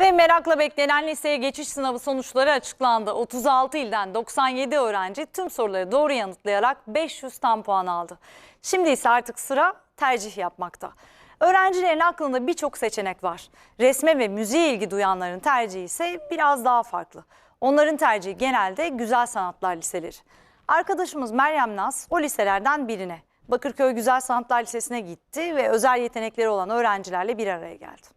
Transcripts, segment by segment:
Ve merakla beklenen liseye geçiş sınavı sonuçları açıklandı. 36 ilden 97 öğrenci tüm soruları doğru yanıtlayarak 500 tam puan aldı. Şimdi ise artık sıra tercih yapmakta. Öğrencilerin aklında birçok seçenek var. Resme ve müziğe ilgi duyanların tercihi ise biraz daha farklı. Onların tercihi genelde güzel sanatlar liseleri. Arkadaşımız Meryem Naz o liselerden birine. Bakırköy Güzel Sanatlar Lisesi'ne gitti ve özel yetenekleri olan öğrencilerle bir araya geldi.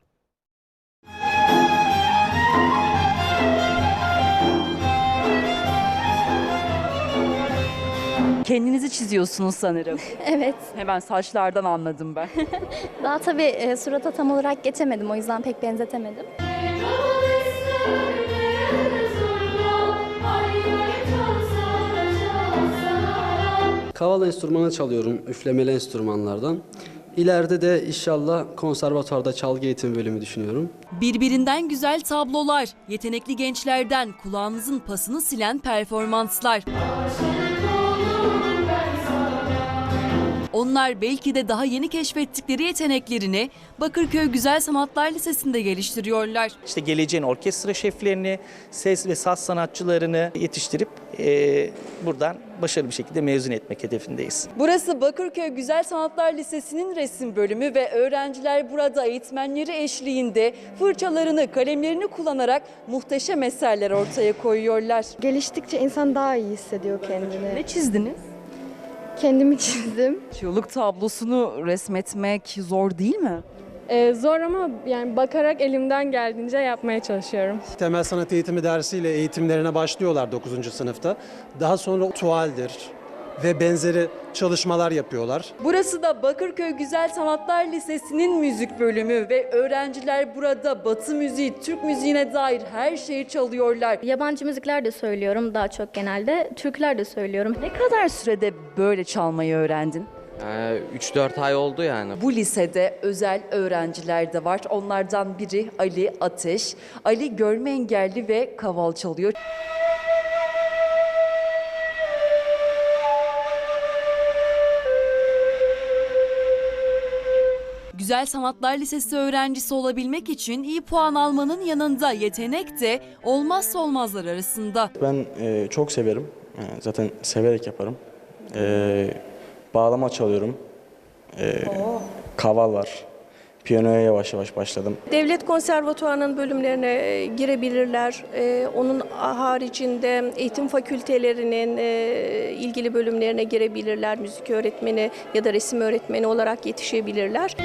Kendinizi çiziyorsunuz sanırım. Evet. Hemen saçlardan anladım ben. Daha tabii e, surata tam olarak geçemedim. O yüzden pek benzetemedim. Kaval enstrümanı çalıyorum, üflemeli enstrümanlardan. İleride de inşallah konservatuarda çalgı eğitim bölümü düşünüyorum. Birbirinden güzel tablolar, yetenekli gençlerden kulağınızın pasını silen performanslar. Onlar belki de daha yeni keşfettikleri yeteneklerini Bakırköy Güzel Sanatlar Lisesi'nde geliştiriyorlar. İşte geleceğin orkestra şeflerini, ses ve saz sanatçılarını yetiştirip eee, buradan başarılı bir şekilde mezun etmek hedefindeyiz. Burası Bakırköy Güzel Sanatlar Lisesi'nin resim bölümü ve öğrenciler burada eğitmenleri eşliğinde fırçalarını, kalemlerini kullanarak muhteşem eserler ortaya koyuyorlar. Geliştikçe insan daha iyi hissediyor kendini. Ne çizdiniz? Kendimi çizdim. Çığlık tablosunu resmetmek zor değil mi? Ee, zor ama yani bakarak elimden geldiğince yapmaya çalışıyorum. Temel sanat eğitimi dersiyle eğitimlerine başlıyorlar 9. sınıfta. Daha sonra tuvaldir ve benzeri çalışmalar yapıyorlar. Burası da Bakırköy Güzel Sanatlar Lisesi'nin müzik bölümü ve öğrenciler burada Batı müziği, Türk müziğine dair her şeyi çalıyorlar. Yabancı müzikler de söylüyorum daha çok genelde. Türküler de söylüyorum. Ne kadar sürede böyle çalmayı öğrendin? Ee, 3-4 ay oldu yani. Bu lisede özel öğrenciler de var. Onlardan biri Ali Ateş. Ali görme engelli ve kaval çalıyor. Güzel Sanatlar Lisesi öğrencisi olabilmek için iyi puan almanın yanında yetenek de olmazsa olmazlar arasında. Ben e, çok severim. E, zaten severek yaparım. E, bağlama çalıyorum. E, kaval var. Piyanoya yavaş yavaş başladım. Devlet Konservatuvarı'nın bölümlerine e, girebilirler. Ee, Onun haricinde eğitim fakültelerinin e, ilgili bölümlerine girebilirler. Müzik öğretmeni ya da resim öğretmeni olarak yetişebilirler.